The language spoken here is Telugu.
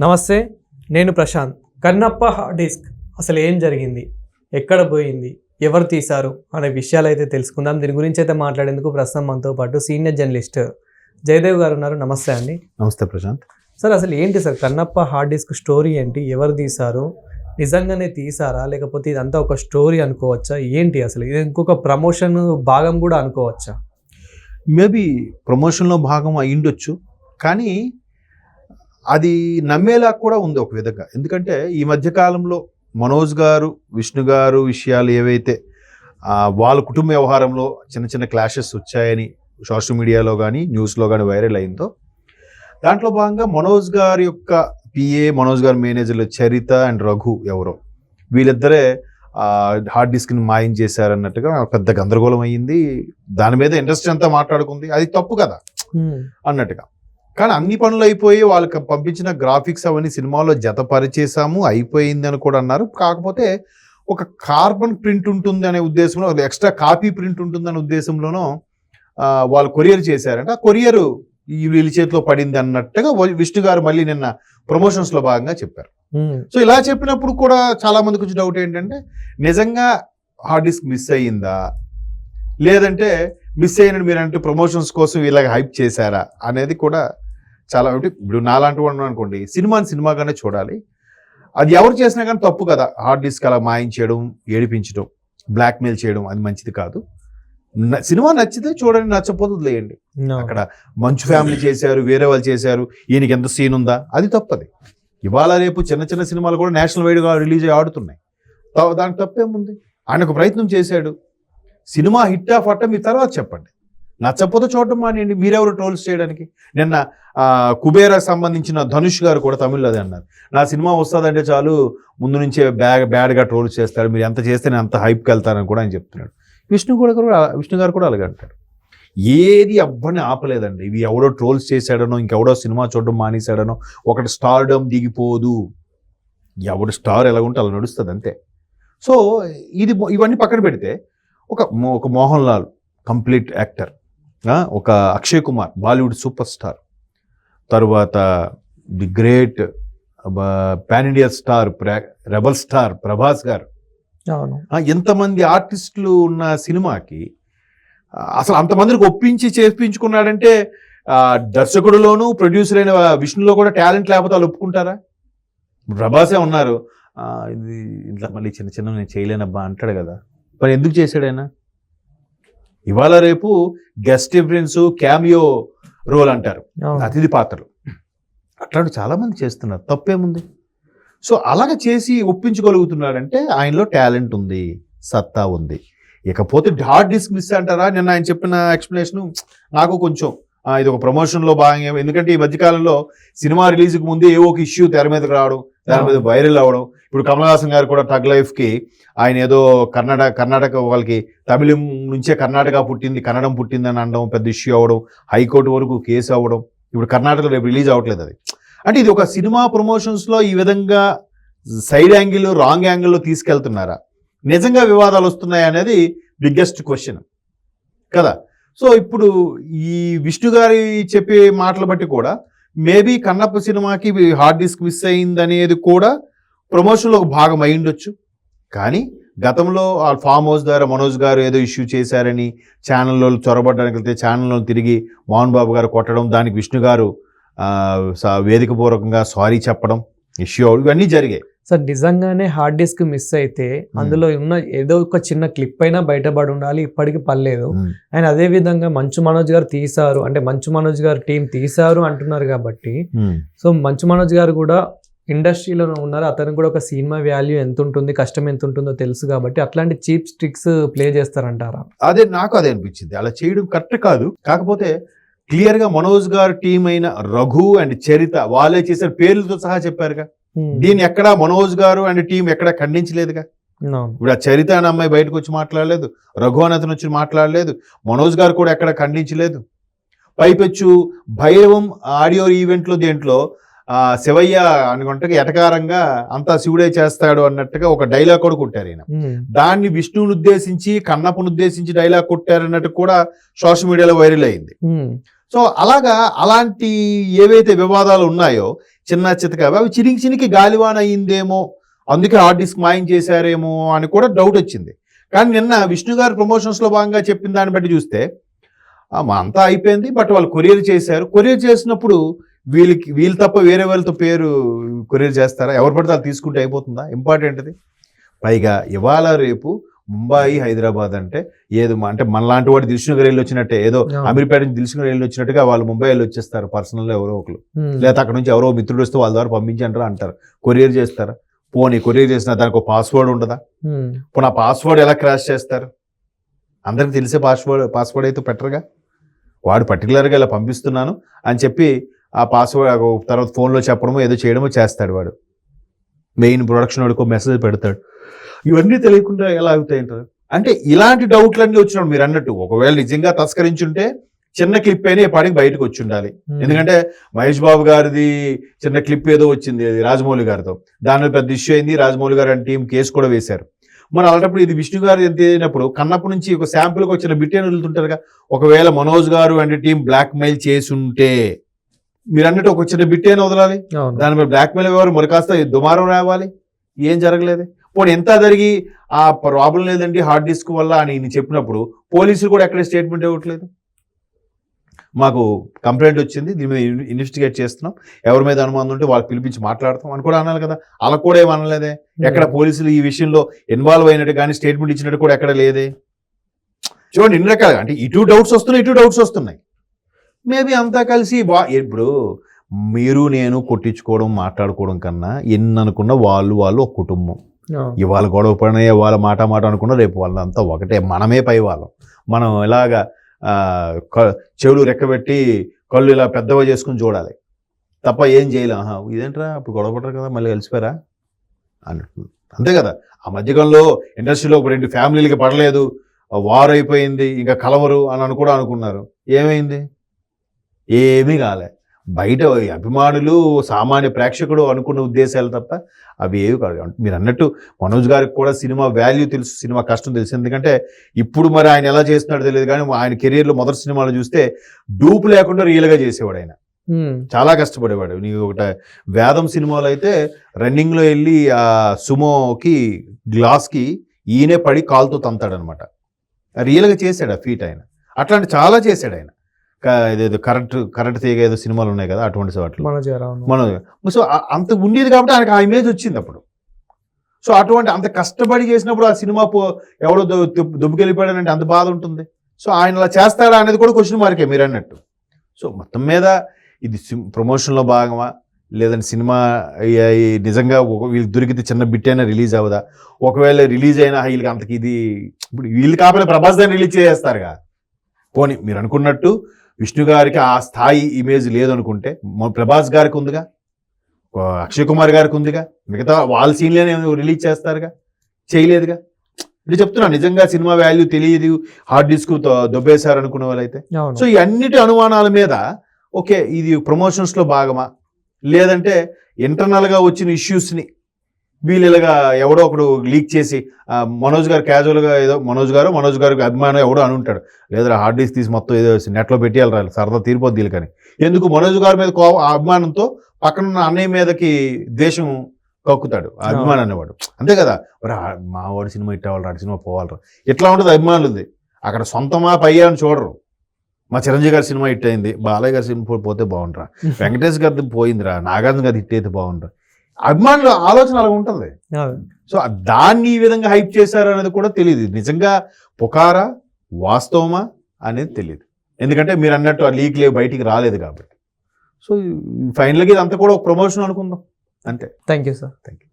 నమస్తే నేను ప్రశాంత్. కన్నప్ప హార్డ్ డిస్క్ అసలు ఏం జరిగింది? ఎక్కడ పోయింది? ఎవరు తీశారు? అనే విషయాలు అయితే తెలుసుకుందాం. దీని గురించి అయితే మాట్లాడేందుకు ప్రస్తుతం మనతో పాటు సీనియర్ జర్నలిస్ట్ జయదేవ్ గారు ఉన్నారు. నమస్తే అండి. నమస్తే ప్రశాంత్. సార్ అసలు ఏంటి sir? Kannappa hard disk story ఏంటి? ఎవరు తీశారు? నిజంగానే తీసారా లేకపోతే ఇదంతా ఒక స్టోరీ అనుకోవచ్చా? ఏంటి అసలు? ఇది ఇంకొక ప్రమోషన్ భాగం కూడా అనుకోవచ్చా? మేబీ ప్రమోషన్లో భాగం అయ్యుండొచ్చు. కానీ అది నమ్మేలా కూడా ఉంది ఒక విధంగా. ఎందుకంటే ఈ మధ్య కాలంలో మనోజ్ గారు విష్ణు గారు విషయాలు ఏవైతే వాళ్ళ కుటుంబ వ్యవహారంలో చిన్న చిన్న క్లాషెస్ వచ్చాయని సోషల్ మీడియాలో కానీ న్యూస్లో కానీ వైరల్ అయిందో దాంట్లో భాగంగా మనోజ్ గారి యొక్క పిఏ మనోజ్ గారి మేనేజర్లు చరిత అండ్ రఘు ఎవరో వీళ్ళిద్దరే హార్డ్ డిస్క్ని మాయం చేశారన్నట్టుగా పెద్ద గందరగోళం అయ్యింది. దాని మీద ఇండస్ట్రీ అంతా మాట్లాడుకుంది. అది తప్పు కదా అన్నట్టుగా. కానీ అన్ని పనులు అయిపోయి వాళ్ళకి పంపించిన గ్రాఫిక్స్ అవన్నీ సినిమాలో జతపరిచేసాము అయిపోయింది అని కూడా అన్నారు. కాకపోతే ఒక కార్బన్ ప్రింట్ ఉంటుంది అనే ఉద్దేశంలో ఎక్స్ట్రా కాపీ ప్రింట్ ఉంటుందనే ఉద్దేశంలోనూ వాళ్ళు కొరియర్ చేశారంట. ఆ కొరియర్ ఈ వీళ్ళ చేతిలో పడింది అన్నట్టుగా విష్ణు గారు మళ్ళీ నిన్న ప్రమోషన్స్లో భాగంగా చెప్పారు. సో ఇలా చెప్పినప్పుడు కూడా చాలా మందికి వచ్చే డౌట్ ఏంటంటే నిజంగా హార్డ్ డిస్క్ మిస్ అయ్యిందా? లేదంటే మిస్ అయినట్టు మీరు అంటే ప్రమోషన్స్ కోసం ఇలాగ హైప్ చేశారా? అనేది కూడా చాలా ఇప్పుడు నాలాంటి వాడు అనుకోండి సినిమాని సినిమాగానే చూడాలి. అది ఎవరు చేసినా కానీ తప్పు కదా. హార్డ్ డిస్క్ అలా మాయించడం ఏడిపించడం బ్లాక్మెయిల్ చేయడం అది మంచిది కాదు. సినిమా నచ్చితే చూడండి నచ్చకపోతే వదిలేయండి. No. అక్కడ మంచు ఫ్యామిలీ చేశారు వేరే వాళ్ళు చేశారు ఈయనకి ఎంత సీన్ ఉందా? అది తప్పది. ఇవాళ రేపు చిన్న చిన్న సినిమాలు కూడా నేషనల్ వైడ్గా రిలీజ్ అయ్యి ఆడుతున్నాయి. దానికి తప్పేముంది? ఆయన ఒక ప్రయత్నం చేశాడు. సినిమా హిట్ ఆఫ్ అట్ట మీ తర్వాత చెప్పండి. నచ్చకపోతే చూడటం మానేయండి. మీరెవరు ట్రోల్స్ చేయడానికి? నిన్న ఆ, కుబేరాకు సంబంధించిన ధనుష్ గారు కూడా తమిళ్ళో అదే అన్నారు. నా సినిమా వస్తుందంటే చాలు ముందు నుంచే బ్యాగ్ బ్యాడ్గా ట్రోల్స్ చేస్తాడు మీరు ఎంత చేస్తే నేను అంత హైప్కి వెళ్తానని కూడా ఆయన చెప్తున్నాడు. విష్ణు కూడా కూడా విష్ణు గారు కూడా అలాగే అంటాడు ఏది అవ్వని ఆపలేదండి. ఇవి ఎవడో ట్రోల్స్ చేశాడనో ఇంకెవడో సినిమా చూడడం మానేశాడనో ఒకటి స్టార్డమ్ దిగిపోదు. ఎవడు స్టార్ ఎలా ఉంటే అలా నడుస్తుంది అంతే. సో ఇది ఇవన్నీ పక్కన పెడితే ఒక మో- ఒక మోహన్ లాల్ కంప్లీట్ యాక్టర్. ఒక Akshay Kumar Bollywood super star. తరువాత the great pan India star rebel star Prabhas garu. ఎంతమంది ఆర్టిస్టులు ఉన్న సినిమాకి అసలు అంతమందికి ఒప్పించి చేపించుకున్నాడంటే దర్శకుడిలోను ప్రొడ్యూసర్ అయిన విష్ణులో కూడా టాలెంట్ లేకపోతే వాళ్ళు ఒప్పుకుంటారా? ప్రభాసే ఉన్నారు. ఇది ఇట్లా మళ్ళీ చిన్న చిన్న నేను చేయలేనబ్బా అంటాడు కదా. మరి ఎందుకు చేశాడు ఆయన? ఇవాళ రేపు గెస్ట్ ఎఫరెన్స్ క్యామియో రోల్ అంటారు. అతిథి పాత్రలు. అట్లాంటి చాలా మంది చేస్తున్నారు. తప్పేముంది? సో అలాగ చేసి ఒప్పించగలుగుతున్నాడంటే ఆయనలో టాలెంట్ ఉంది సత్తా ఉంది. ఇకపోతే హార్డ్ డిస్క్ మిస్ అంటారా? నిన్న ఆయన చెప్పిన ఎక్స్ప్లెనేషన్ నాకు కొంచెం ఇది ఒక ప్రమోషన్లో భాగంగా ఎందుకంటే ఈ మధ్యకాలంలో సినిమా రిలీజ్కి ముందే ఏవో ఒక ఇష్యూ తెర మీదకి రావడం దాని మీద వైరల్ అవ్వడం. ఇప్పుడు కమల్ హాసన్ గారు కూడా టగ్ లైఫ్కి ఆయన ఏదో కర్ణాటక కర్ణాటక వాళ్ళకి తమిళం నుంచే కర్ణాటక పుట్టింది కన్నడం పుట్టింది అని అనడం పెద్ద ఇష్యూ అవ్వడం హైకోర్టు వరకు కేసు అవ్వడం. ఇప్పుడు కర్ణాటకలో రేపు రిలీజ్ అవ్వట్లేదు అది. అంటే ఇది ఒక సినిమా ప్రమోషన్స్లో ఈ విధంగా సైడ్ యాంగిల్ రాంగ్ యాంగిల్లో తీసుకెళ్తున్నారా? నిజంగా వివాదాలు వస్తున్నాయి అనేది బిగ్గెస్ట్ క్వశ్చన్ కదా? సో ఇప్పుడు ఈ విష్ణు గారి చెప్పే మాటలు బట్టి కూడా మేబీ కన్నప్ప సినిమాకి హార్డ్ డిస్క్ మిస్ అయింది అనేది కూడా ప్రమోషన్లో ఒక భాగం అయి ఉండొచ్చు. కానీ గతంలో ఆ ఫామ్ హౌస్ ద్వారా మనోజ్ గారు ఏదో ఇష్యూ చేశారని ఛానల్లో చొరబడడానికి వెళ్తే ఛానల్లో తిరిగి మోహన్ బాబు గారు కొట్టడం దానికి విష్ణు గారు వేదికపూర్వకంగా సారీ చెప్పడం ఇష్యూ ఇవన్నీ జరిగాయి. సార్ నిజంగానే హార్డ్ డిస్క్ మిస్ అయితే అందులో ఉన్న ఏదో ఒక చిన్న క్లిప్ అయినా బయటపడి ఉండాలి ఇప్పటికి పర్లేదు. అండ్ అదే విధంగా మంచు మనోజ్ గారు తీశారు. అంటే మంచు మనోజ్ గారు టీం తీశారు అంటున్నారు కాబట్టి. సో మంచు మనోజ్ గారు కూడా ఇండస్ట్రీలో ఉన్నారు. అతనికి కూడా ఒక సినిమా వాల్యూ ఎంత ఉంటుంది కష్టం ఎంత ఉంటుందో తెలుసు కాబట్టి అట్లాంటి చీప్ స్టిక్స్ ప్లే చేస్తారంటారా? అదే నాకు అదే అనిపించింది. అలా చేయడం కరెక్ట్ కాదు. కాకపోతే క్లియర్గా మనోజ్ గారు టీం అయిన రఘు అండ్ చరిత వాళ్ళే చేసిన పేర్లతో సహా చెప్పారుగా. దీన్ని ఎక్కడా మనోజ్ గారు అండ్ టీం ఎక్కడా ఖండించలేదుగా. ఇప్పుడు ఆ చరిత అనే అమ్మాయి బయటకు వచ్చి మాట్లాడలేదు రఘు అని అతను వచ్చి మాట్లాడలేదు మనోజ్ గారు కూడా ఎక్కడ ఖండించలేదు పైపెచ్చు భైరవం ఆడియో ఈవెంట్లో దేంట్లో ఆ, శివయ్య అనుకుంటే ఎటకారంగా అంతా శివుడే చేస్తాడు అన్నట్టుగా ఒక డైలాగ్ కూడా కొట్టారు ఈయన Hmm. దాన్ని విష్ణువుని ఉద్దేశించి కన్నప్పను ఉద్దేశించి డైలాగ్ కొట్టారన్నట్టు కూడా సోషల్ మీడియాలో వైరల్ అయింది Hmm. సో అలాగా అలాంటి ఏవైతే వివాదాలు ఉన్నాయో చిన్న చితక అవి చిరికి చినికి గాలివాన అయిందేమో అందుకే హార్డ్ డిస్క్ మాయం చేశారేమో అని కూడా డౌట్ వచ్చింది. కానీ నిన్న విష్ణు గారు ప్రమోషన్స్లో భాగంగా చెప్పిన దాన్ని బట్టి చూస్తే మా అంతా అయిపోయింది బట్ వాళ్ళు కొరియర్ చేశారు. కొరియర్ చేసినప్పుడు వీళ్ళకి వీళ్ళు తప్ప వేరే వాళ్ళతో పేరు కొరియర్ చేస్తారా? ఎవరు పడితే వాళ్ళు తీసుకుంటే అయిపోతుందా? ఇంపార్టెంట్ అది. పైగా ఇవాళ రేపు ముంబాయి హైదరాబాద్ అంటే ఏదో అంటే మనలాంటి వాడు దిల్సునగర్ వెళ్ళి వచ్చినట్టే ఏదో. అమీర్పేట నుంచి దిల్సునగర్ వెళ్ళి వచ్చినట్టుగా వాళ్ళు ముంబై వెళ్ళి వచ్చేస్తారు. పర్సనల్ ఎవరో ఒకరు. లేకపోతే అక్కడ నుంచి ఎవరో మిత్రుడు వస్తే వాళ్ళ ద్వారా పంపించంటారా అంటారు. కొరియర్ చేస్తారా? పోనీ కొరియర్ చేసిన దానికి ఒక పాస్వర్డ్ ఉండదా. పోనీ ఆ పాస్వర్డ్ ఎలా క్రాష్ చేస్తారు? అందరికి తెలిసే పాస్వర్డ్ పాస్వర్డ్ అయితే పెట్టరుగా వాడు పర్టికులర్గా ఇలా పంపిస్తున్నాను అని చెప్పి ఆ పాస్వర్డ్ తర్వాత ఫోన్లో చెప్పడమో ఏదో చేయడమో చేస్తాడు వాడు. మెయిన్ ప్రొడక్షన్ వాడికి మెసేజ్ పెడతాడు. ఇవన్నీ తెలియకుండా ఎలా అవుతాయి అంటారు అంటే ఇలాంటి డౌట్లన్నీ వచ్చినాడు మీరు అన్నట్టు ఒకవేళ నిజంగా తస్కరించుంటే చిన్న క్లిప్ అయినా పాటికి బయటకు వచ్చి ఉండాలి. ఎందుకంటే మహేష్ బాబు గారిది చిన్న క్లిప్ ఏదో వచ్చింది అది రాజమౌళి గారితో. దాని మీద పెద్ద ఇష్యూ అయింది రాజమౌళి గారు అంటే టీం కేసు కూడా వేశారు. మరి అలాంటప్పుడు ఇది విష్ణు గారు ఎంత అయినప్పుడు కన్నప్పటి నుంచి ఒక శాంపుల్కి వచ్చిన బిట్టేని వదులుతుంటారుగా ఒకవేళ మనోజ్ గారు అంటే టీం బ్లాక్ మెయిల్ చేసి ఉంటే మీరు అన్నట్టు ఒక చిన్న బిట్టేని వదలాలి? అవును. దాని మీద బ్లాక్ మెయిల్ ఎవరు మరి కాస్త దుమారం రావాలి? ఏం జరగలేదు? పోనీ ఎంత జరిగి ఆ ప్రాబ్లం లేదండి హార్డ్ డిస్క్ వల్ల అని చెప్పినప్పుడు పోలీసులు కూడా ఎక్కడ స్టేట్మెంట్ ఇవ్వట్లేదు? మాకు కంప్లైంట్ వచ్చింది దీని మీద ఇన్వెస్టిగేట్ చేస్తున్నాం. ఎవరి మీద అనుమానం ఉంటే వాళ్ళు పిలిపించి మాట్లాడతాం అని కూడా అనాలి కదా. అలా కూడా ఏం అనలేదే? ఎక్కడ పోలీసులు ఈ విషయంలో ఇన్వాల్వ్ అయినట్టు కానీ స్టేట్మెంట్ ఇచ్చినట్టు కూడా ఎక్కడ లేదే? చూడండి ఎన్ని రకాలుగా అంటే ఇటు డౌట్స్ వస్తున్నాయి ఇటు డౌట్స్ వస్తున్నాయి. మేబీ అంతా కలిసి వా- ఇప్పుడు మీరు నేను కొట్టించుకోవడం మాట్లాడుకోవడం కన్నా ఎన్ని అనుకున్నా వాళ్ళు వాళ్ళు ఒక కుటుంబం. ఇవాళ గొడవ పడిన వాళ్ళ మాట మాట అనుకున్నా రేపు వాళ్ళంతా ఒకటే మనమే పై వాళ్ళం. మనం ఇలాగా చెవులు రెక్కబెట్టి కళ్ళు ఇలా పెద్దగా చేసుకుని చూడాలి. తప్ప ఏం చేయలేం. ఇదేంట్రా అప్పుడు గొడవ పడరు కదా మళ్ళీ కలిసిపోయారా? అన్నట్టు. అంతే కదా. ఆ మధ్యకాలంలో ఇండస్ట్రీలో ఒక రెండు ఫ్యామిలీలకి పడలేదు వార్ అయిపోయింది ఇంకా కలవరు అని అని కూడా అనుకున్నారు. ఏమైంది? ఏమీ కాలే. బయట అభిమానులు సామాన్య ప్రేక్షకుడు అనుకున్న ఉద్దేశాలు తప్ప అవి ఏవి కాదు. మీరు అన్నట్టు మనోజ్ గారికి కూడా సినిమా వాల్యూ తెలుసు సినిమా కష్టం తెలుసు. ఎందుకంటే ఇప్పుడు మరి ఆయన ఎలా చేస్తున్నాడో తెలియదు కానీ ఆయన కెరీర్లో మొదటి సినిమాలు చూస్తే డూప్ లేకుండా రియల్గా చేసేవాడు ఆయన. చాలా కష్టపడేవాడు. నీకు ఒకట వేదం సినిమాలో అయితే రన్నింగ్లో వెళ్ళి ఆ సుమోకి గ్లాస్కి ఈయనే పడి కాలుతో తంతాడనమాట. రియల్గా చేశాడు ఆ ఫీట్ ఆయన. అట్లాంటి చాలా చేశాడు ఆయన. ఇదేదో కరెంట్ కరెంట్ తీగ ఏదో సినిమాలు ఉన్నాయి కదా అటువంటి వాటిలో మన సో అంత ఉండేది కాబట్టి ఆయనకు ఆ ఇమేజ్ వచ్చింది అప్పుడు. సో అటువంటి అంత కష్టపడి చేసినప్పుడు ఆ సినిమా పో ఎవడో దొబ్బుకెళ్ళిపోయాడంటే అంత బాధ ఉంటుంది. సో ఆయన అలా చేస్తాడా అనేది కూడా క్వశ్చన్ మార్కే మీరు అన్నట్టు. సో మొత్తం మీద ఇది ప్రమోషన్లో భాగమా? లేదంటే సినిమా నిజంగా వీళ్ళకి దొరికితే చిన్న బిట్ అయినా రిలీజ్ అవ్వదా? ఒకవేళ రిలీజ్ అయినా వీళ్ళకి అంతకి ఇది ఇప్పుడు వీళ్ళు కాకపోతే ప్రభాస్ దాన్ని రిలీజ్ చేసేస్తారుగా. పోనీ మీరు అనుకున్నట్టు విష్ణు గారికి ఆ స్థాయి ఇమేజ్ లేదనుకుంటే ప్రభాస్ గారికి ఉందిగా? అక్షయ్ కుమార్ గారికి ఉందిగా? మిగతా వాళ్ళ సీన్లోనే రిలీజ్ చేస్తారుగా? చేయలేదుగా? ఇది చెప్తున్నా నిజంగా సినిమా వాల్యూ తెలియదు హార్డ్ డిస్క్ దొబ్బేశారు అనుకునే వాళ్ళైతే. సో ఈ అన్నిటి అనుమానాల మీద ఓకే ఇది ప్రమోషన్స్లో భాగమా? లేదంటే ఇంటర్నల్గా వచ్చిన ఇష్యూస్ని వీళ్ళు ఇలాగా ఎవడో ఒకడు లీక్ చేసి ఆ, మనోజ్ గారు casual గా ఏదో మనోజ్ గారు మనోజ్ గారికి అభిమానం ఎవడో అని ఉంటాడు. లేదా హార్డ్ డిస్క్ తీసి మొత్తం ఏదో నెట్లో పెట్టేయాలి సరదా తీరిపోద్ది వీళ్ళు కానీ ఎందుకు? మనోజ్ గారి మీద ఆ అభిమానంతో పక్కన ఉన్న అన్నయ్య మీదకి ద్వేషం కక్కుతాడు ఆ అభిమానం అనేవాడు. అంతే కదా? మరి మా వాడి సినిమా ఇట్టవాలి ఆడి సినిమా పోవాలి ఇట్లా ఉంటుంది అభిమానులది అక్కడ సొంతమా పయ్యా అని చూడరు. మా చిరంజీవి గారి సినిమా హిట్ అయింది బాలయ్య గారి సినిమా పోతే బాగుంటారా వెంకటేష్ గారిది పోయిందిరా నాగార్జున గారి హిట్ అయితే బాగుంటారా అభిమానుల ఆలోచన అలా ఉంటుంది. సో దాన్ని ఈ విధంగా హైప్ చేశారు అనేది కూడా తెలియదు నిజంగా పుకారా వాస్తవమా అనేది తెలియదు ఎందుకంటే మీరు అన్నట్టు ఆ లీక్ లేవు బయటికి రాలేదు కాబట్టి. సో ఫైనల్గా ఇదంతా కూడా ఒక ప్రమోషన్ అనుకుందాం. అంతే. Thank you sir. Thank you